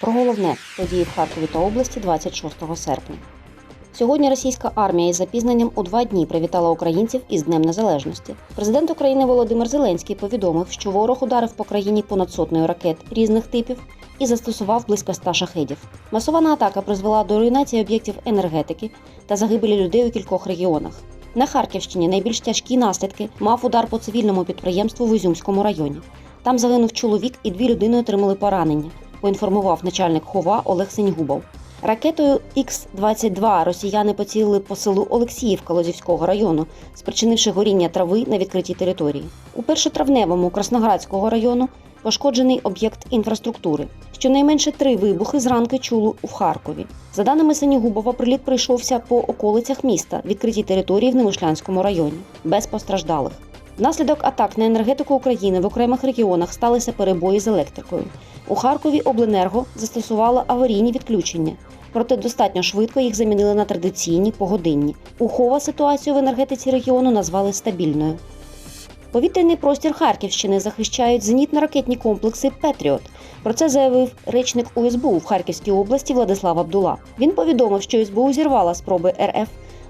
Про головне події в Харкові та області 26 серпня. Сьогодні російська армія із запізненням у два дні привітала українців із Днем Незалежності. Президент України Володимир Зеленський повідомив, що ворог ударив по країні понад сотнею ракет різних типів і застосував близько ста шахедів. Масована атака призвела до руйнації об'єктів енергетики та загибелі людей у кількох регіонах. На Харківщині найбільш тяжкі наслідки мав удар по цивільному підприємству в Ізюмському районі. Там загинув чоловік і дві людини отримали поранення, поінформував начальник хова Олег Сенігубов. Ракетою Х-22 росіяни поцілили по селу Олексіївка Лозівського району, спричинивши горіння трави на відкритій території. У першотравневому Красноградського району пошкоджений об'єкт інфраструктури. Щонайменше три вибухи зранку чули у Харкові. За даними Сенігубова, приліт прийшовся по околицях міста, відкритій території в Немишлянському районі, без постраждалих. Внаслідок атак на енергетику України в окремих регіонах сталися перебої з електрикою. У Харкові обленерго застосувало аварійні відключення, проте достатньо швидко їх замінили на традиційні погодинні. У Хова ситуацію в енергетиці регіону назвали стабільною. Повітряний простір Харківщини захищають зенітно-ракетні комплекси Петріот. Про це заявив речник УСБУ в Харківській області Владислав Абдула. Він повідомив, що СБУ зірвала спроби РФ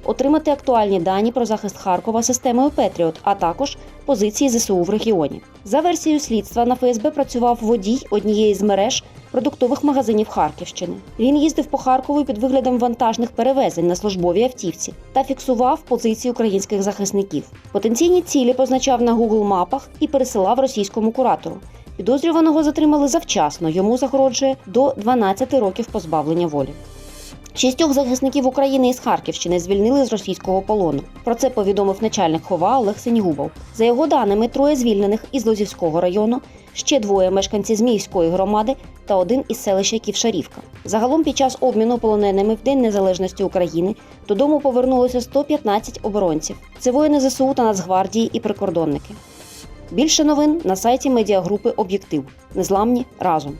отримати актуальні дані про захист Харкова системою Петріот, а також позиції ЗСУ в регіоні. За версією слідства на ФСБ працював водій однієї з мереж продуктових магазинів Харківщини. Він їздив по Харкову під виглядом вантажних перевезень на службовій автівці та фіксував позиції українських захисників. Потенційні цілі позначав на Google мапах і пересилав російському куратору. Підозрюваного затримали завчасно. Йому загрожує до 12 років позбавлення волі. Шістьох захисників України із Харківщини звільнили з російського полону. Про це повідомив начальник хова Олег Сенігубов. За його даними, троє звільнених із Лозівського району, ще двоє мешканці Зміївської громади та один із селища Ківшарівка. Загалом під час обміну полоненими в День Незалежності України додому повернулося 115 оборонців. Це воїни ЗСУ та Нацгвардії і прикордонники. Більше новин на сайті медіагрупи Об'єктив. Незламні разом.